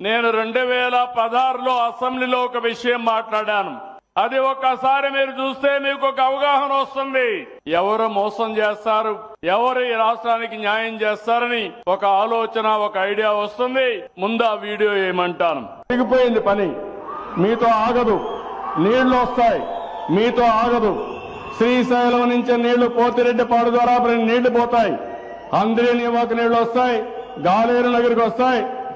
నేను రెండు వేల పదహారులో అసెంబ్లీలో ఒక విషయం మాట్లాడాను. అది ఒక్కసారి మీరు చూస్తే మీకు ఒక అవగాహన వస్తుంది. ఎవరు మోసం చేస్తారు? ఎవరు ఈ రాష్ట్రానికి న్యాయం చేస్తారని ఒక ఆలోచన ఒక ఐడియా వస్తుంది. ముందు ఆ వీడియో ఏమంటాను. తిరిగిపోయింది పని. మీతో ఆగదు. నీళ్ళు వస్తాయి. మీతో ఆగదు. శ్రీశైలం నుంచి నీళ్ళు పోతిరెడ్డిపాడు ద్వారా నీళ్ళు పోతాయి. అందరి నివాకు నీళ్ళు వస్తాయి. గాలేరు నగరికి వస్తాయి.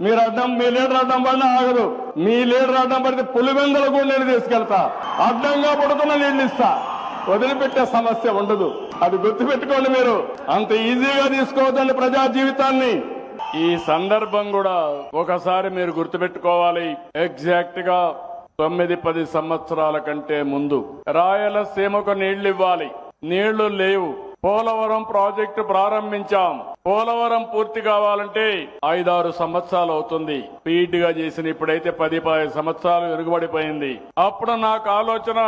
మీరు అడ్డం మీ లీడర్ అడ్డం పడినా ఆగదు. మీ లీడర్ అడ్డం పడితే పులివెందులు కూడా నేను తీసుకెళ్తా. అడ్డంగా పడుతున్న నీళ్ళు ఇస్తా. వదిలిపెట్టే సమస్య ఉండదు. అది గుర్తుపెట్టుకోండి మీరు. అంత ఈజీగా తీసుకోవద్దండి ప్రజా జీవితాన్ని. ఈ సందర్భం కూడా ఒకసారి మీరు గుర్తుపెట్టుకోవాలి. ఎగ్జాక్ట్గా తొమ్మిది పది సంవత్సరాల కంటే ముందు రాయలసీమకు నీళ్ళు ఇవ్వాలి. నీళ్ళు లేవు. పోలవరం ప్రాజెక్టు ప్రారంభించాం. పోలవరం పూర్తి కావాలంటే ఐదారు సంవత్సరాలు అవుతుంది. స్పీడ్గా చేసిన ఇప్పుడైతే పది పది సంవత్సరాలు వెనుకబడిపోయింది అప్పుడు నాకు ఆలోచన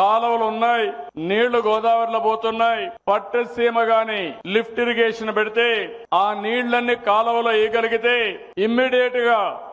కాలువలు ఉన్నాయి నీళ్ళు గోదావరిలో పోతున్నాయి. పట్టసీమ గాని లిఫ్ట్ ఇరిగేషన్ పెడితే ఆ నీళ్ళన్నీ కాలువలో వేయగలిగితే ఇమ్మీడియట్గా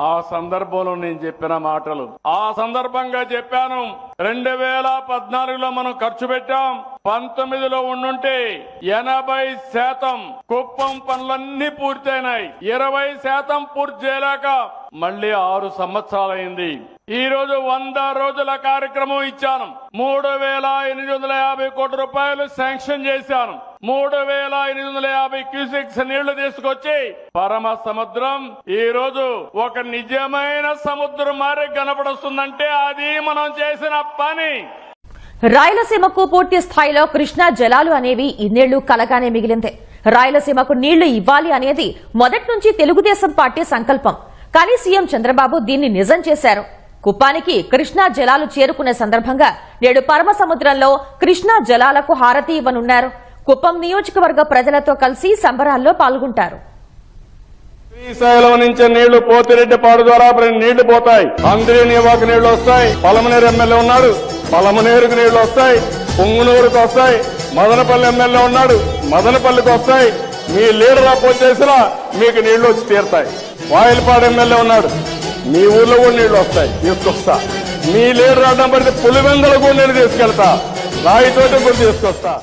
ఆ సందర్భంలో నేను చెప్పిన మాటలు. ఆ సందర్భంగా చెప్పాను రెండు వేల పద్నాలుగులో మనం ఖర్చు పెట్టాం పంతొమ్మిదిలో ఉండుంటే ఎనభై శాతం కుప్పం పనులన్నీ పూర్తయినాయి. ఇరవై శాతం పూర్తి చేయలేక మళ్ళీ ఆరు సంవత్సరాలైంది. ఈ రోజు వంద రోజుల కార్యక్రమం ఇచ్చాను. మూడు వేల ఎనిమిది వందల యాభై కోట్ల రూపాయలు శాంక్షన్ చేశాను. మూడు వేల ఎనిమిది వందల యాభై క్యూసెక్స్ నీళ్ళు తీసుకొచ్చి పరమ సముద్రం. ఈ రోజు ఒక నిజమైన సముద్రం మారి కనపడుస్తుందంటే అది మనం చేసిన పని. రాయలసీమకు పూర్తి స్థాయిలో కృష్ణా జలాలు అనేవి ఇన్నేళ్ళు కలగానే మిగిలిందే. రాయలసీమకు నీళ్ళు ఇవ్వాలి అనేది మొదటి నుంచి తెలుగుదేశం పార్టీ సంకల్పం. కానీ సీఎం చంద్రబాబు దీన్ని నిజం చేశారు. కుప్పానికి కృష్ణా జలాలు చేరుకునే సందర్భంగా నేడు పరమ సముద్రంలో కృష్ణా జలాలకు హారతి ఇవ్వనున్నారు. కుప్పం నియోజకవర్గ ప్రజలతో కలిసి సంబరాల్లో పాల్గొంటారు. శ్రీశైలం నుంచి నీళ్ళు పోతిరెడ్డిపాడు ద్వారా నీళ్ళు పోతాయి. అందరి నివాకు నీళ్ళు వస్తాయి. పలమనేరు ఎమ్మెల్యే ఉన్నాడు. పలమనేరుకు నీళ్ళు వస్తాయి. పొంగునూరుకు వస్తాయి. మదనపల్లి ఎమ్మెల్యే ఉన్నాడు. మదనపల్లికి వస్తాయి. మీ లీడర్ అపోజ్ చేసినా మీకు నీళ్ళు వచ్చి తీరుతాయి. వాయిల్పాడు ఎమ్మెల్యే ఉన్నాడు. మీ ఊర్లో కూడా నీళ్ళు వస్తాయి. తీసుకొస్తా. మీ లీడర్ అడ్డం పడితే పులివెందలు కూడా నేను తీసుకెళ్తా. రాయితోటి కూడా తీసుకొస్తా.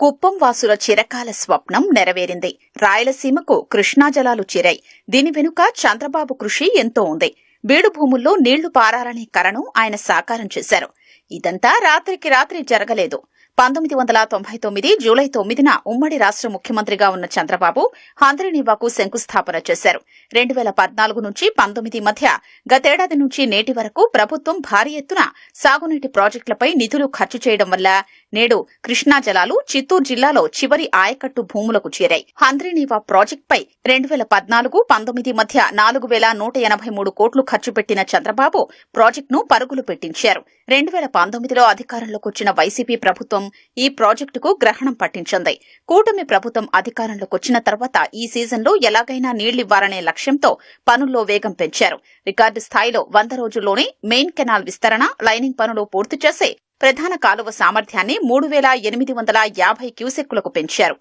కుప్పం వాసుల చిరకాల స్వప్నం నెరవేరింది. రాయలసీమకు కృష్ణా జలాలు చేరాయి. దీని వెనుక చంద్రబాబు కృషి ఎంతో ఉంది. బీడు భూముల్లో నీళ్ళు పారాలనే కరణం ఆయన సాకారం చేశారు. ఇదంతా రాత్రికి రాత్రి జరగలేదు. పంతొమ్మిది వందల తొంభై తొమ్మిది జూలై తొమ్మిదిన ఉమ్మడి రాష్ట్ర ముఖ్యమంత్రిగా ఉన్న చంద్రబాబు హంద్రినివాకు శంకుస్థాపన చేశారు. రెండు వేల పద్నాలుగు నుంచి పంతొమ్మిది మధ్య గతేడాది నుంచి నేటి వరకు ప్రభుత్వం భారీ ఎత్తున సాగునీటి ప్రాజెక్టులపై నిధులు ఖర్చు చేయడం వల్ల నేడు కృష్ణా జలాలు చిత్తూరు జిల్లాలో చివరి ఆయకట్టు భూములకు చేరాయి. హంద్రీనీవా ప్రాజెక్టుపై రెండు వేల పద్నాలుగు పంతొమ్మిది మధ్య నాలుగు వేల నూట ఎనభై మూడు కోట్లు ఖర్చు పెట్టిన చంద్రబాబు ప్రాజెక్టును పరుగులు పెట్టించారు. రెండు వేల పంతొమ్మిదిలో అధికారంలోకి వచ్చిన వైసీపీ ప్రభుత్వం ఈ ప్రాజెక్టుకు గ్రహణం పట్టించింది. కూటమి ప్రభుత్వం అధికారంలోకి వచ్చిన తర్వాత ఈ సీజన్లో ఎలాగైనా నీళ్ళివ్వాలనే లక్ష్యంతో పనుల్లో వేగం పెంచారు. రికార్డు స్థాయిలో వంద రోజుల్లోనే మెయిన్ కెనాల్ విస్తరణ లైనింగ్ పనులు పూర్తి చేసి ప్రధాన కాలువ సామర్థ్యాన్ని మూడు వేల ఎనిమిది వందల యాభై క్యూసెక్కులకు పెంచారు.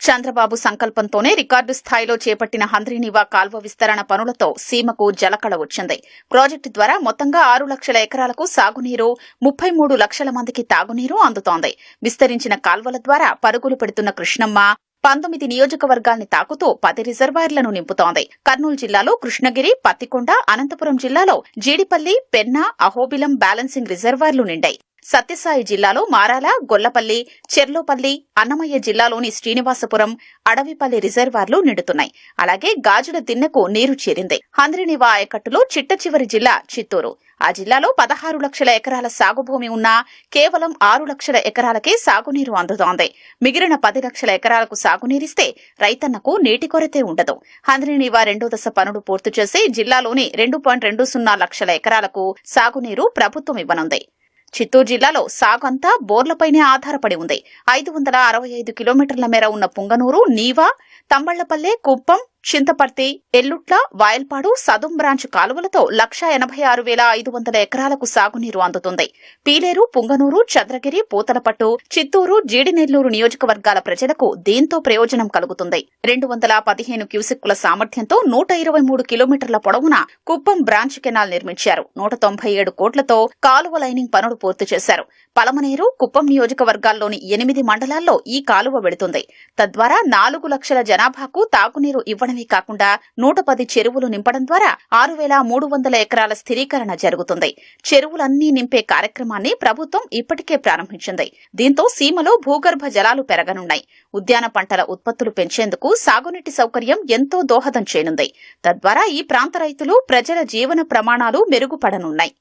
చంద్రబాబు సంకల్పంతోనే రికార్డు స్థాయిలో చేపట్టిన హంద్రీనివా కాల్వ విస్తరణ పనులతో సీమకు జలకళ వచ్చింది. ప్రాజెక్టు ద్వారా మొత్తంగా ఆరు లక్షల ఎకరాలకు సాగునీరు ముప్పై మూడు లక్షల మందికి తాగునీరు అందుతోంది. విస్తరించిన కాల్వల ద్వారా పరుగులు పెడుతున్న కృష్ణమ్మ పంతొమ్మిది నియోజకవర్గాల్ని తాకుతూ పది రిజర్వాయర్లను నింపుతోంది. కర్నూలు జిల్లాలో కృష్ణగిరి పత్తికొండ అనంతపురం జిల్లాలో జీడిపల్లి పెన్నా అహోబిలం బ్యాలెన్సింగ్ రిజర్వాయర్లు నిండాయి. సత్యసాయి జిల్లాలో మారాల గొల్లపల్లి చెర్లోపల్లి అన్నమయ్య జిల్లాలోని శ్రీనివాసపురం అడవిపల్లి రిజర్వార్లు నిండుతున్నాయి. అలాగే గాజుల దిన్నెకు నీరు చేరింది. హంద్రినివా ఆయకట్టులో చిట్ట చివరి జిల్లా చిత్తూరు. ఆ జిల్లాలో పదహారు లక్షల ఎకరాల సాగు భూమి ఉన్నా కేవలం ఆరు లక్షల ఎకరాలకే సాగునీరు అందుతోంది. మిగిలిన పది లక్షల ఎకరాలకు సాగునీరిస్తే రైతన్నకు నీటి కొరతే ఉండదు. హంద్రినివా రెండో దశ పనులు పూర్తి చేసి జిల్లాలోని రెండు పాయింట్ రెండు సున్నా లక్షల ఎకరాలకు సాగునీరు ప్రభుత్వం ఇవ్వనుంది. చిత్తూరు జిల్లాలో సాగు అంతా బోర్లపైనే ఆధారపడి ఉంది. ఐదు వందల అరవై ఐదు కిలోమీటర్ల మేర ఉన్న పుంగనూరు నీవా తంబళ్ళపల్లె కుప్పం చింతపర్తి ఎల్లుట్ల వాయల్పాడు సదుం బ్రాంచ్ కాలువలతో లక్ష ఎనభై ఆరు వేల ఐదు వందల ఎకరాలకు సాగునీరు అందుతుంది. పీలేరు పుంగనూరు చంద్రగిరి పూతలపట్టు చిత్తూరు జీడినెల్లూరు నియోజకవర్గాల ప్రజలకు దీంతో ప్రయోజనం కలుగుతుంది. రెండు వందల పదిహేను క్యూసెక్కుల సామర్థ్యంతో నూట ఇరవై మూడు కిలోమీటర్ల పొడవున కుప్పం బ్రాంచ్ కెనాల్ నిర్మించారు. నూట తొంభై ఏడు కోట్లతో కాలువ లైనింగ్ పనులు పూర్తి చేశారు. పలమనేరు కుప్పం నియోజకవర్గాల్లోని ఎనిమిది మండలాల్లో ఈ కాలువ వెళుతుంది. తద్వారా నాలుగు లక్షల జనాభాకు తాగునీరు ఇవ్వడం నింపడమే కాకుండా నూట పది చెరువులు నింపడం ద్వారా ఆరు వేల మూడు వందల ఎకరాల స్థిరీకరణ జరుగుతుంది. చెరువులన్నీ నింపే కార్యక్రమాన్ని ప్రభుత్వం ఇప్పటికే ప్రారంభించింది. దీంతో సీమలో భూగర్భ జలాలు పెరగనున్నాయి. ఉద్యాన పంటల ఉత్పత్తులు పెంచేందుకు సాగునీటి సౌకర్యం ఎంతో దోహదం చేయనుంది. తద్వారా ఈ ప్రాంత రైతులు ప్రజల జీవన ప్రమాణాలు మెరుగుపడనున్నాయి.